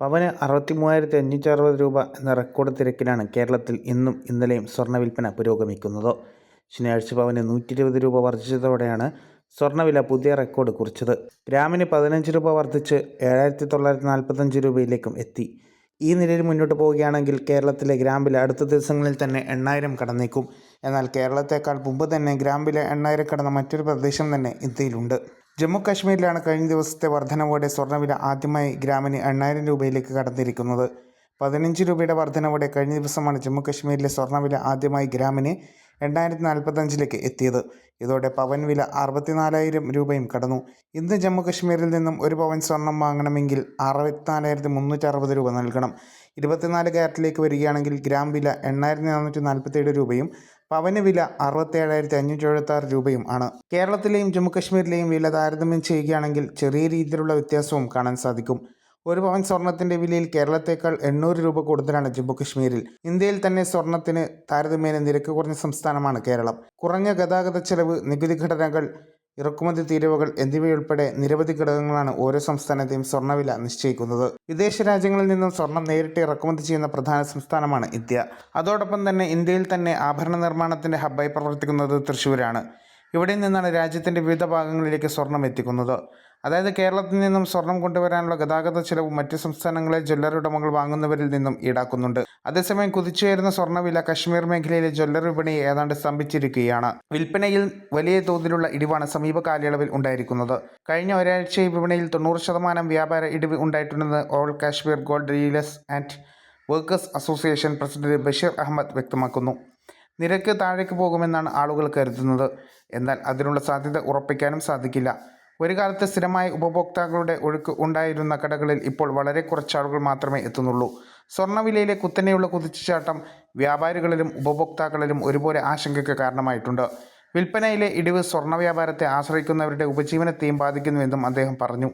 പവന് അറുപത്തി മൂവായിരത്തി അഞ്ഞൂറ്റി അറുപത് രൂപ എന്ന റെക്കോർഡ് തിരക്കിലാണ് കേരളത്തിൽ ഇന്നും ഇന്നലെയും സ്വർണ വിൽപ്പന പുരോഗമിക്കുന്നത്. ശനിയാഴ്ച പവന് നൂറ്റി ഇരുപത് രൂപ വർദ്ധിച്ചതോടെയാണ് സ്വർണവില പുതിയ റെക്കോർഡ് കുറിച്ചത്. ഗ്രാമിന് പതിനഞ്ച് രൂപ വർദ്ധിച്ച് ഏഴായിരത്തി തൊള്ളായിരത്തി നാൽപ്പത്തഞ്ച് രൂപയിലേക്കും എത്തി. ഈ നിലയിൽ മുന്നോട്ട് പോവുകയാണെങ്കിൽ കേരളത്തിലെ ഗ്രാം അടുത്ത ദിവസങ്ങളിൽ തന്നെ എണ്ണായിരം കടന്നേക്കും. എന്നാൽ കേരളത്തെക്കാൾ മുമ്പ് തന്നെ ഗ്രാം എണ്ണായിരം കടന്ന മറ്റൊരു പ്രദേശം തന്നെ ഇന്ത്യയിലുണ്ട്. ജമ്മു കാശ്മീരിലാണ് കഴിഞ്ഞ ദിവസത്തെ വർധനവോടെ സ്വർണവില ആദ്യമായി ഗ്രാമിന് എണ്ണായിരം രൂപയിലേക്ക് കടന്നിരിക്കുന്നത്. പതിനഞ്ച് രൂപയുടെ വർധനവോടെ കഴിഞ്ഞ ദിവസമാണ് ജമ്മു കാശ്മീരിലെ സ്വർണവില ആദ്യമായി ഗ്രാമിന് എണ്ണായിരത്തി നാൽപ്പത്തഞ്ചിലേക്ക് എത്തിയത്. ഇതോടെ പവൻ വില അറുപത്തിനാലായിരം രൂപയും കടന്നു. ഇന്ന് ജമ്മു കാശ്മീരിൽ നിന്നും ഒരു പവൻ സ്വർണം വാങ്ങണമെങ്കിൽ അറുപത്തിനാലായിരത്തി മുന്നൂറ്റി അറുപത് രൂപ നൽകണം. ഇരുപത്തിനാല് ക്യാരറ്റിലേക്ക് വരികയാണെങ്കിൽ ഗ്രാം വില എണ്ണായിരത്തി നാനൂറ്റി നാൽപ്പത്തേഴ് രൂപയും പവന് വില അറുപത്തേഴായിരത്തി അഞ്ഞൂറ്റി എഴുപത്തി രൂപയും ആണ്. കേരളത്തിലെയും ജമ്മുകശ്മീരിലെയും വില താരതമ്യം ചെയ്യുകയാണെങ്കിൽ ചെറിയ രീതിയിലുള്ള വ്യത്യാസവും കാണാൻ സാധിക്കും. ഒരു പവൻ സ്വർണത്തിന്റെ വിലയിൽ കേരളത്തേക്കാൾ എണ്ണൂറ് രൂപ കൂടുതലാണ് ജമ്മുകശ്മീരിൽ. ഇന്ത്യയിൽ തന്നെ സ്വർണത്തിന് താരതമ്യേന നിരക്ക് കുറഞ്ഞ സംസ്ഥാനമാണ് കേരളം. കുറഞ്ഞ ഗതാഗത ചെലവ് നികുതി ഘടനകൾ ഇറക്കുമതി തീരുവകൾ എന്നിവയുൾപ്പെടെ നിരവധി ഘടകങ്ങളാണ് ഓരോ സംസ്ഥാനത്തെയും സ്വർണവില നിശ്ചയിക്കുന്നത്. വിദേശ രാജ്യങ്ങളിൽ നിന്നും സ്വർണം നേരിട്ട് ഇറക്കുമതി ചെയ്യുന്ന പ്രധാന സംസ്ഥാനമാണ് ഇന്ത്യ. അതോടൊപ്പം തന്നെ ഇന്ത്യയിൽ തന്നെ ആഭരണ നിർമ്മാണത്തിന്റെ ഹബ്ബായി പ്രവർത്തിക്കുന്നത് തൃശ്ശൂരാണ്. ഇവിടെ നിന്നാണ് രാജ്യത്തിന്റെ വിവിധ ഭാഗങ്ങളിലേക്ക് സ്വർണം എത്തിക്കുന്നത്. അതായത് കേരളത്തിൽ നിന്നും സ്വർണം കൊണ്ടുവരാനുള്ള ഗതാഗത ചിലവ് മറ്റ് സംസ്ഥാനങ്ങളിലെ ജ്വല്ലറി ഉടമകൾ വാങ്ങുന്നവരിൽ നിന്നും ഈടാക്കുന്നുണ്ട്. അതേസമയം കുതിച്ചുയരുന്ന സ്വർണവില കശ്മീർ മേഖലയിലെ ജ്വല്ലറി വിപണിയെ ഏതാണ്ട് സ്തംഭിച്ചിരിക്കുകയാണ്. വിൽപ്പനയിൽ വലിയ തോതിലുള്ള ഇടിവാണ് സമീപ കാലയളവിൽ ഉണ്ടായിരിക്കുന്നത്. കഴിഞ്ഞ ഒരാഴ്ച വിപണിയിൽ തൊണ്ണൂറ് ശതമാനം വ്യാപാര ഇടിവ് ഉണ്ടായിട്ടുണ്ടെന്ന് all Kashmir gold dealers and workers association president Basheer Ahmed വ്യക്തമാക്കുന്നു. നിരക്ക് താഴേക്ക് പോകുമെന്നാണ് ആളുകൾ കരുതുന്നത്. എന്നാൽ അതിനുള്ള സാധ്യത ഉറപ്പിക്കാനും സാധിക്കില്ല. ഒരു കാലത്ത് സ്ഥിരമായ ഉപഭോക്താക്കളുടെ ഒഴുക്ക് ഉണ്ടായിരുന്ന കടകളിൽ ഇപ്പോൾ വളരെ കുറച്ച് ആളുകൾ മാത്രമേ എത്തുന്നുള്ളൂ. സ്വർണവിലയിലെ കുത്തനെയുള്ള കുതിച്ചുചാട്ടം വ്യാപാരികളിലും ഉപഭോക്താക്കളിലും ഒരുപോലെ ആശങ്കയ്ക്ക് കാരണമായിട്ടുണ്ട്. വിൽപ്പനയിലെ ഇടിവ് സ്വർണ വ്യാപാരത്തെ ആശ്രയിക്കുന്നവരുടെ ഉപജീവനത്തെയും ബാധിക്കുന്നുവെന്നും അദ്ദേഹം പറഞ്ഞു.